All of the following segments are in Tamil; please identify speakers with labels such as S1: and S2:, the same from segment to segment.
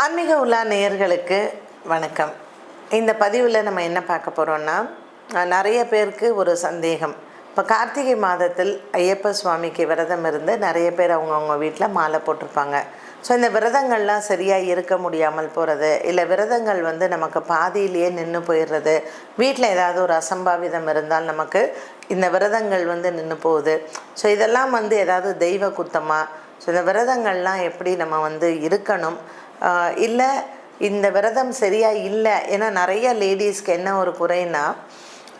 S1: ஆன்மீக உலா நேயர்களுக்கு வணக்கம். இந்த பதிவில் நம்ம என்ன பார்க்க போகிறோம்னா நிறைய பேருக்கு ஒரு சந்தேகம். இப்போ கார்த்திகை மாதத்தில் ஐயப்ப சுவாமிக்கு விரதம் இருந்து நிறைய பேர் அவங்கவுங்க வீட்டில் மாலை போட்டிருப்பாங்க. ஸோ இந்த விரதங்கள்லாம் சரியாக இருக்க முடியாமல் போகிறது இல்லை விரதங்கள் வந்து நமக்கு பாதியிலேயே நின்று போயிடுறது வீட்டில் ஏதாவது ஒரு அசம்பாவிதம் இருந்தால் நமக்கு இந்த விரதங்கள் வந்து நின்று போகுது. ஸோ இதெல்லாம் வந்து ஏதாவது தெய்வ குத்தமாக ஸோ இந்த விரதங்கள்லாம் எப்படி நம்ம வந்து இருக்கணும்? இல்லை இந்த விரதம் சரியாக இல்லை ஏன்னா நிறைய லேடிஸ்க்கு என்ன ஒரு குறைன்னா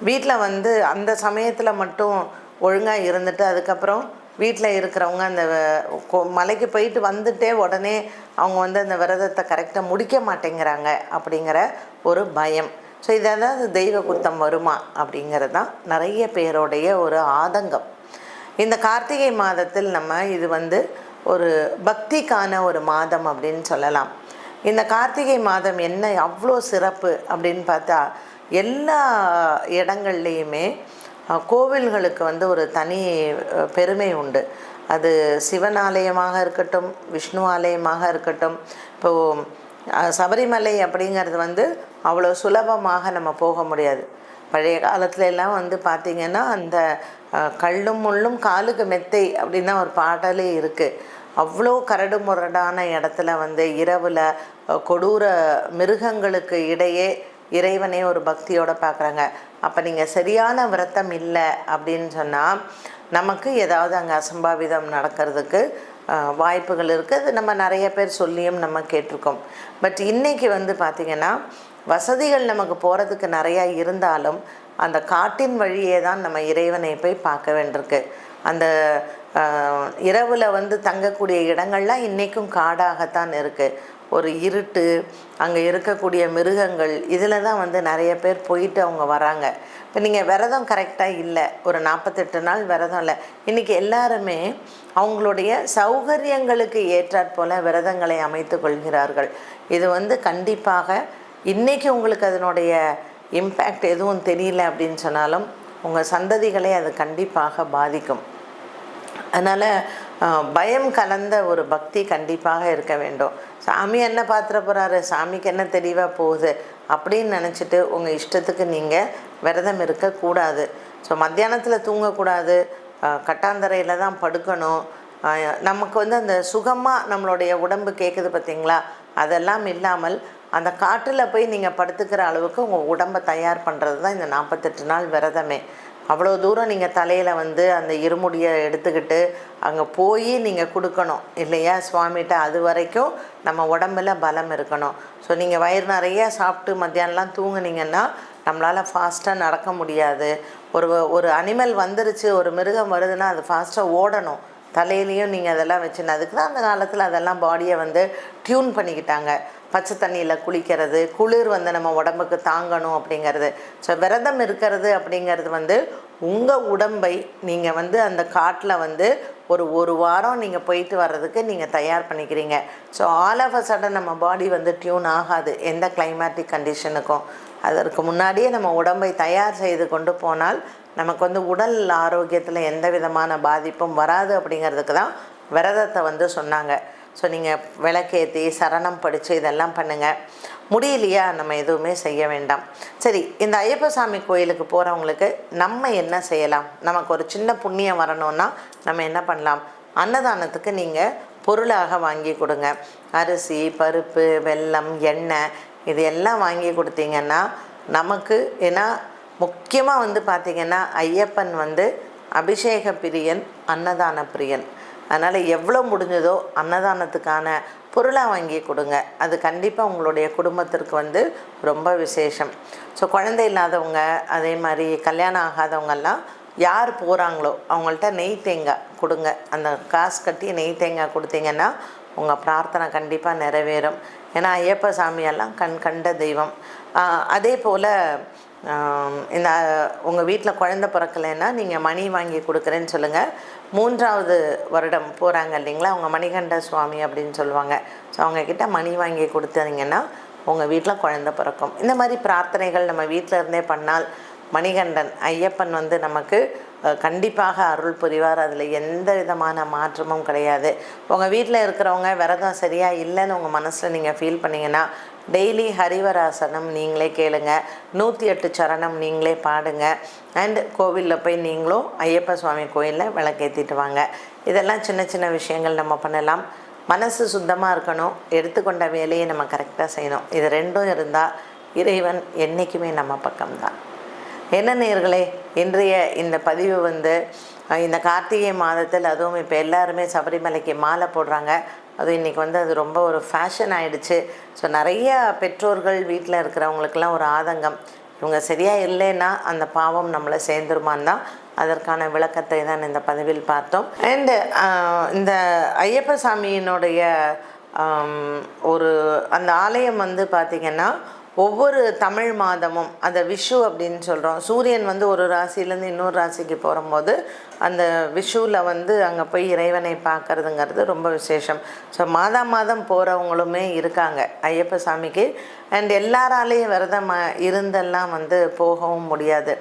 S1: வீட்டில் வந்து அந்த சமயத்தில் மட்டும் ஒழுங்காக இருந்துட்டு அதுக்கப்புறம் வீட்டில் இருக்கிறவங்க அந்த கொ- மலைக்கு போயிட்டு வந்துட்டே உடனே அவங்க வந்து அந்த விரதத்தை கரெக்டாக முடிக்க மாட்டேங்கிறாங்க அப்படிங்கிற ஒரு பயம். ஸோ இது தெய்வ குத்தம் வருமா அப்படிங்கிறது தான் நிறைய பேருடைய ஒரு ஆதங்கம். இந்த கார்த்திகை மாதத்தில் நம்ம இது வந்து ஒரு பக்திக்கான ஒரு மாதம் அப்படின்னு சொல்லலாம். இந்த கார்த்திகை மாதம் என்ன அவ்வளோ சிறப்பு அப்படின்னு பார்த்தா எல்லா இடங்கள்லேயுமே கோவில்களுக்கு வந்து ஒரு தனி பெருமை உண்டு. அது சிவன் ஆலயமாக இருக்கட்டும் விஷ்ணு ஆலயமாக இருக்கட்டும் இப்போது சபரிமலை அப்படிங்கிறது வந்து அவ்வளோ சுலபமாக நம்ம போக முடியாது. பழைய காலத்துல எல்லாம் வந்து பார்த்திங்கன்னா அந்த கல்லும் முள்ளும் காலுக்கு மெத்தை அப்படின்னு தான் ஒரு பாடலே இருக்குது அவ்வளோ கரடு முரடான இடத்துல வந்து இரவில் கொடூர மிருகங்களுக்கு இடையே இறைவனே ஒரு பக்தியோடு பார்க்குறாங்க அப்போ நீங்கள் சரியான விரத்தம் இல்லை அப்படின்னு சொன்னால் நமக்கு ஏதாவது அங்கே அசம்பாவிதம் நடக்கிறதுக்கு வாய்ப்புகள் இருக்குது அது நம்ம நிறைய பேர் சொல்லியும் நம்ம கேட்டிருக்கோம். பட் இன்னைக்கு வந்து பார்த்திங்கன்னா வசதிகள் நமக்கு போகிறதுக்கு நிறையா இருந்தாலும் அந்த காட்டின் வழியே தான் நம்ம இறைவனை போய் பார்க்க வேண்டியிருக்கு. அந்த இரவில் வந்து தங்கக்கூடிய இடங்கள்லாம் இன்றைக்கும் காடாகத்தான் இருக்குது ஒரு இருட்டு அங்கே இருக்கக்கூடிய மிருகங்கள் இதில் தான் வந்து நிறைய பேர் போயிட்டு அவங்க வராங்க. இப்போ நீங்கள் விரதம் கரெக்டாக இல்லை ஒரு நாற்பத்தெட்டு நாள் விரதம் இல்லை இன்றைக்கி எல்லாருமே அவங்களுடைய சௌகரியங்களுக்கு ஏற்றாற்போல் விரதங்களை அமைத்து கொள்கிறார்கள். இது வந்து கண்டிப்பாக இன்றைக்கி உங்களுக்கு அதனுடைய இம்பேக்ட் எதுவும் தெரியல அப்படின்னு சொன்னாலும் உங்கள் சந்ததிகளை அது கண்டிப்பாக பாதிக்கும். அதனால் பயம் கலந்த ஒரு பக்தி கண்டிப்பாக இருக்க வேண்டும். சாமி என்ன பார்த்துட போகிறாரு சாமிக்கு என்ன தெளிவாக போகுது? அப்படின்னு நினச்சிட்டு உங்கள் இஷ்டத்துக்கு நீங்கள் விரதம் இருக்கக்கூடாது ஸோ மத்தியானத்தில் தூங்கக்கூடாது. கட்டாந்தரையில் தான் படுக்கணும். நமக்கு வந்து அந்த சுகமாக நம்மளுடைய உடம்பு கேட்குது பார்த்தீங்களா அதெல்லாம் இல்லாமல் அந்த காட்டில் போய் நீங்கள் படுத்துக்கிற அளவுக்கு உங்கள் உடம்பை தயார் பண்ணுறது தான் இந்த நாற்பத்தெட்டு நாள் விரதமே. அவ்வளோ தூரம் நீங்கள் தலையில் வந்து அந்த இருமுடியை எடுத்துக்கிட்டு அங்கே போய் நீங்கள் கொடுக்கணும் இல்லையா? சுவாமிகிட்ட அது வரைக்கும் நம்ம உடம்புல பலம் இருக்கணும். ஸோ நீங்கள் வயிறு நிறைய சாப்பிட்டு மத்தியானம்லாம் தூங்குனீங்கன்னா நம்மளால் ஃபாஸ்ட்டாக நடக்க முடியாது. ஒரு ஒரு அனிமல் வந்துருச்சு ஒரு மிருகம் வருதுன்னா அது ஃபாஸ்ட்டாக ஓடணும். தலையிலையும் நீங்கள் அதெல்லாம் வச்சுன்னு அதுக்கு தான் அந்த காலத்தில் அதெல்லாம் பாடியை வந்து டியூன் பண்ணிக்கிட்டாங்க. பச்சை தண்ணியில் குளிக்கிறது குளிர் வந்து நம்ம உடம்புக்கு தாங்கணும் அப்படிங்கிறது. ஸோ விரதம் இருக்கிறது அப்படிங்கிறது வந்து உங்கள் உடம்பை நீங்கள் வந்து அந்த காட்டில் வந்து ஒரு ஒரு வாரம் நீங்கள் போயிட்டு வர்றதுக்கு நீங்கள் தயார் பண்ணிக்கிறீங்க. So all of a sudden நம்ம பாடி வந்து டியூன் ஆகாது எந்த கிளைமேட்டிக் கண்டிஷனுக்கும் அதற்கு முன்னாடியே நம்ம உடம்பை தயார் செய்து கொண்டு போனால் நமக்கு வந்து உடல் ஆரோக்கியத்தில் எந்த விதமான பாதிப்பும் வராது அப்படிங்கிறதுக்கு தான் விரதத்தை வந்து சொன்னாங்க. ஸோ நீங்கள் விளக்கேற்றி சரணம் படித்து இதெல்லாம் பண்ணுங்கள் முடியலையா? நம்ம எதுவுமே செய்ய வேண்டாம். சரி இந்த ஐயப்ப சாமி கோயிலுக்கு போகிறவங்களுக்கு நம்ம என்ன செய்யலாம்? நமக்கு ஒரு சின்ன புண்ணியம் வரணும்னா நம்ம என்ன பண்ணலாம்? அன்னதானத்துக்கு நீங்கள் பொருளாக வாங்கி கொடுங்க. அரிசி பருப்பு வெல்லம் எண்ணெய் இது எல்லாம் வாங்கி கொடுத்தீங்கன்னா நமக்கு ஏன்னா முக்கியமாக வந்து பார்த்திங்கன்னா ஐயப்பன் வந்து அபிஷேக பிரியன் அன்னதான பிரியன் அதனால் எவ்வளோ முடிஞ்சதோ அன்னதானத்துக்கான பொருளாக வாங்கி கொடுங்க. அது கண்டிப்பாக உங்களுடைய குடும்பத்திற்கு வந்து ரொம்ப விசேஷம். ஸோ குழந்தை இல்லாதவங்க அதே மாதிரி கல்யாணம் ஆகாதவங்கெல்லாம் யார் போகிறாங்களோ அவங்கள்ட்ட நெய் தேங்காய் கொடுங்க. அந்த காசு கட்டி நெய் தேங்காய் கொடுத்தீங்கன்னா உங்கள் பிரார்த்தனை கண்டிப்பாக நிறைவேறும். ஏன்னா ஐயப்ப சாமியெல்லாம் கண் கண்ட தெய்வம். அதே போல் இந்த உங்கள் வீட்டில் குழந்த பிறக்கலைன்னா நீங்கள் மணி வாங்கி கொடுக்குறேன்னு சொல்லுங்கள் மூன்றாவது வருடம் போகிறாங்க இல்லைங்களா? அவங்க மணிகண்ட சுவாமி அப்படின்னு சொல்லுவாங்க. ஸோ அவங்கக்கிட்ட மணி வாங்கி கொடுத்தீங்கன்னா உங்கள் வீட்டில் குழந்த பிறக்கும். இந்த மாதிரி பிரார்த்தனைகள் நம்ம வீட்டில் இருந்தே பண்ணால் மணிகண்டன் ஐயப்பன் வந்து நமக்கு கண்டிப்பாக அருள் புரிவார். அதில் எந்த விதமான மாற்றமும் கிடையாது. உங்கள் வீட்டில் இருக்கிறவங்க விரதம் சரியாக இல்லைன்னு உங்கள் மனசில் நீங்கள் ஃபீல் பண்ணிங்கன்னா டெய்லி ஹரிவராசனம் நீங்களே கேளுங்க. நூற்றி எட்டு சரணம் நீங்களே பாடுங்க. அண்ட் கோவிலில் போய் நீங்களும் ஐயப்ப சுவாமி கோயிலில் விளக்கேற்றிட்டு வாங்க. இதெல்லாம் சின்ன சின்ன விஷயங்கள் நம்ம பண்ணலாம். மனசு சுத்தமாக இருக்கணும். எடுத்துக்கொண்ட வேலையை நம்ம கரெக்டாக செய்யணும். இது ரெண்டும் இருந்தால் இறைவன் என்றைக்குமே நம்ம பக்கம்தான். என்ன நேர்களே இன்றைய இந்த பதிவு வந்து இந்த கார்த்திகை மாதத்தில் அதுவும் இப்போ எல்லாருமே சபரிமலைக்கு மாலை போடுறாங்க. அதுவும் இன்றைக்கி வந்து அது ரொம்ப ஒரு ஃபேஷன் ஆகிடுச்சு ஸோ நிறைய பெற்றோர்கள் வீட்டில் இருக்கிறவங்களுக்கெல்லாம் ஒரு ஆதங்கம். இவங்க சரியாக இல்லைன்னா அந்த பாவம் நம்மளை சேர்ந்துருமான்னு தான் அதற்கான விளக்கத்தை தான் இந்த பதிவில் பார்த்தோம். அண்டு இந்த ஐயப்ப சாமியினுடைய ஒரு அந்த ஆலயம் வந்து பார்த்திங்கன்னா ஒவ்வொரு தமிழ் மாதமும் அந்த விஷு அப்படின்னு சொல்கிறோம் சூரியன் வந்து ஒரு ராசியிலேருந்து இன்னொரு ராசிக்கு போகும்போது அந்த விஷுவில் வந்து அங்கே போய் இறைவனை பார்க்கறதுங்கிறது ரொம்ப விசேஷம். ஸோ மாதா மாதம் போகிறவங்களுமே இருக்காங்க ஐயப்ப சாமிக்கு. அண்ட் எல்லாராலேயும் விரதம் இருந்தெல்லாம் வந்து போகவும் முடியாது.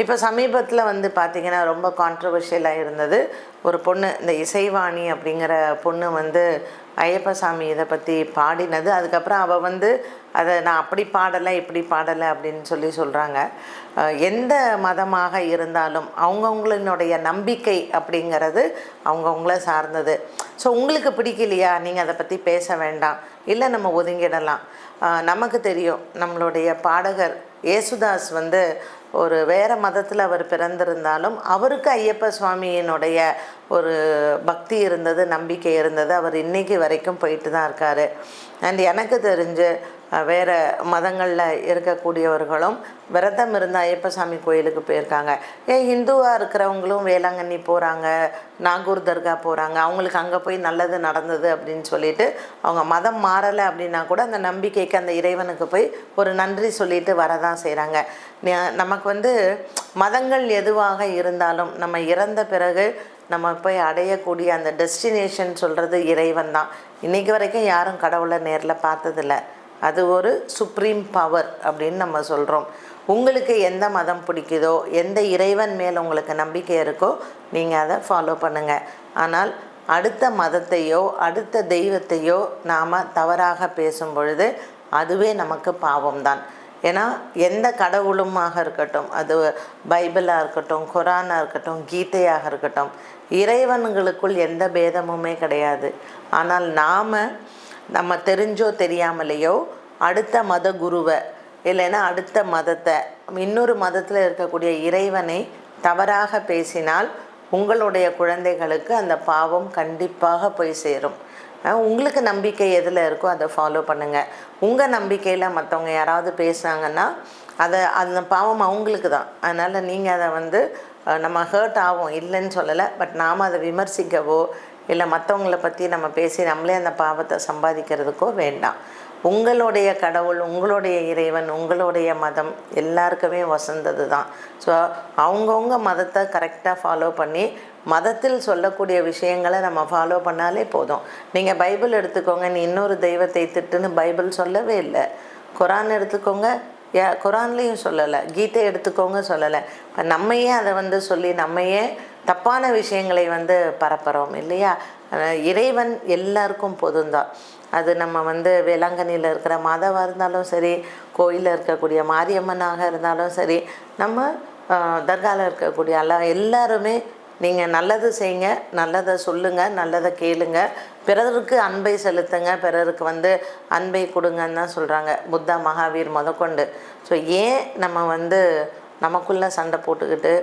S1: இப்போ சமீபத்தில் வந்து பார்த்திங்கன்னா ரொம்ப கான்ட்ரவர்ஷியலாக இருந்தது ஒரு பொண்ணு இந்த இசைவாணி அப்படிங்கிற பொண்ணு வந்து ஐயப்ப சாமி இதை பற்றி பாடினது. அதுக்கப்புறம் அவள் வந்து அதை நான் அப்படி பாடலை இப்படி பாடலை அப்படின்னு சொல்லி சொல்கிறாங்க எந்த மதமாக இருந்தாலும் அவங்கவுங்களினுடைய நம்பிக்கை அப்படிங்கிறது அவங்கவுங்கள சார்ந்தது. ஸோ உங்களுக்கு பிடிக்கலையா? நீங்கள் அதை பற்றி பேச வேண்டாம். இல்லை நம்ம ஒதுங்கிடலாம். நமக்கு தெரியும். நம்மளுடைய பாடகர் ஏசுதாஸ் வந்து ஒரு வேறு மதத்தில் அவர் பிறந்திருந்தாலும் அவருக்கு ஐயப்ப சுவாமியினுடைய ஒரு பக்தி இருந்தது நம்பிக்கை இருந்தது. அவர் இன்றைக்கி வரைக்கும் போயிட்டு தான் இருக்கார். அண்ட் எனக்கு தெரிஞ்சு வேறு மதங்களில் இருக்கக்கூடியவர்களும் விரதம் இருந்த ஐயப்ப சாமி கோயிலுக்கு போயிருக்காங்க. ஏன் ஹிந்துவாக இருக்கிறவங்களும் வேளாங்கண்ணி போகிறாங்க நாகூர் தர்கா போகிறாங்க அவங்களுக்கு அங்கே போய் நல்லது நடந்தது அப்படின்னு சொல்லிட்டு அவங்க மதம் மாறலை அப்படின்னா கூட அந்த நம்பிக்கைக்கு அந்த இறைவனுக்கு போய் ஒரு நன்றி சொல்லிட்டு வரதான் செய்கிறாங்க நமக்கு வந்து மதங்கள் எதுவாக இருந்தாலும் நம்ம இறந்த பிறகு நம்ம போய் அடையக்கூடிய அந்த டெஸ்டினேஷன் சொல்கிறது இறைவன் தான். இன்றைக்கி வரைக்கும் யாரும் கடவுளை நேரில் பார்த்ததில்ல. அது ஒரு சுப்ரீம் பவர் அப்படின்னு நம்ம சொல்கிறோம் உங்களுக்கு எந்த மதம் பிடிக்குதோ எந்த இறைவன் மேல் உங்களுக்கு நம்பிக்கை இருக்கோ நீங்கள் அதை ஃபாலோ பண்ணுங்கள் ஆனால் அடுத்த மதத்தையோ அடுத்த தெய்வத்தையோ நாம் தவறாக பேசும் பொழுது அதுவே நமக்கு பாவம்தான். ஏன்னா எந்த கடவுளுமாக இருக்கட்டும் அது பைபிளாக இருக்கட்டும் குரானாக இருக்கட்டும் கீதையாக இருக்கட்டும் இறைவன்களுக்குள் எந்த பேதமுமே கிடையாது. ஆனால் நாம் நம்ம தெரிஞ்சோ தெரியாமலேயோ அடுத்த மத குருவை இல்லைன்னா அடுத்த மதத்தை இன்னொரு மதத்தில் இருக்கக்கூடிய இறைவனை தவறாக பேசினால் உங்களுடைய குழந்தைகளுக்கு அந்த பாவம் கண்டிப்பாக போய் சேரும். உங்களுக்கு நம்பிக்கை எதில் இருக்கோ அதை ஃபாலோ பண்ணுங்கள் உங்கள் நம்பிக்கையில் மற்றவங்க யாராவது பேசுனாங்கன்னா அதை அந்த பாவம் அவங்களுக்கு தான். அதனால் நீங்கள் அதை வந்து நம்ம ஹர்ட் ஆகும் இல்லைன்னு சொல்லலை. பட் நாம் அதை விமர்சிக்கவோ இல்லை மற்றவங்கள பற்றி நம்ம பேசி நம்மளே அந்த பாவத்தை சம்பாதிக்கிறதுக்கோ வேண்டாம். உங்களுடைய கடவுள் உங்களுடைய இறைவன் உங்களுடைய மதம் எல்லாருக்குமே வசந்தது தான் ஸோ அவங்கவுங்க மதத்தை கரெக்டாக ஃபாலோ பண்ணி மதத்தில் சொல்லக்கூடிய விஷயங்களை நம்ம ஃபாலோ பண்ணாலே போதும். நீங்கள் பைபிள் எடுத்துக்கோங்க நீ இன்னொரு தெய்வத்தை திட்டுன்னு பைபிள் சொல்லவே இல்லை. குரான் எடுத்துக்கோங்க ஏ குரான்லேயும் சொல்லலை கீதை எடுத்துக்கோங்க சொல்லலை. இப்போ நம்மையே அதை வந்து சொல்லி நம்மையே தப்பான விஷயங்களை வந்து பரப்புகிறோம் இல்லையா? இறைவன் எல்லாருக்கும் பொதுந்தான் அது நம்ம வந்து வேளாங்கண்ணியில் இருக்கிற மாதவாக இருந்தாலும் சரி கோயிலில் இருக்கக்கூடிய மாரியம்மனாக இருந்தாலும் சரி நம்ம தர்காவில் இருக்கக்கூடிய அல்ல எல்லாருமே நீங்கள் நல்லது செய்யுங்க நல்லதை சொல்லுங்கள் நல்லதை கேளுங்க. பிறருக்கு அன்பை செலுத்துங்க பிறருக்கு வந்து அன்பை கொடுங்கன்னு தான் சொல்கிறாங்க புத்தா மகாவீர் முதற்கொண்டு. ஸோ ஏன் நம்ம வந்து நமக்குள்ளே சண்டை போட்டுக்கிட்டு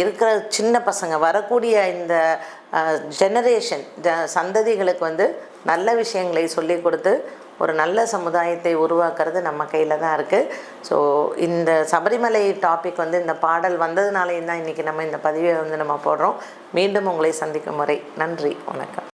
S1: இருக்கிற சின்ன பசங்க வரக்கூடிய இந்த ஜெனரேஷன் ஜ சந்ததிகளுக்கு வந்து நல்ல விஷயங்களை சொல்லி கொடுத்து ஒரு நல்ல சமுதாயத்தை உருவாக்குறது நம்ம கையில் தான் இருக்குது ஸோ இந்த சபரிமலை டாபிக் வந்து இந்த பாடல் வந்ததுனாலேயும் தான் இன்றைக்கி நம்ம இந்த பதிவை வந்து நம்ம போடுறோம். மீண்டும் உங்களை சந்திக்கும் முறை. நன்றி வணக்கம்.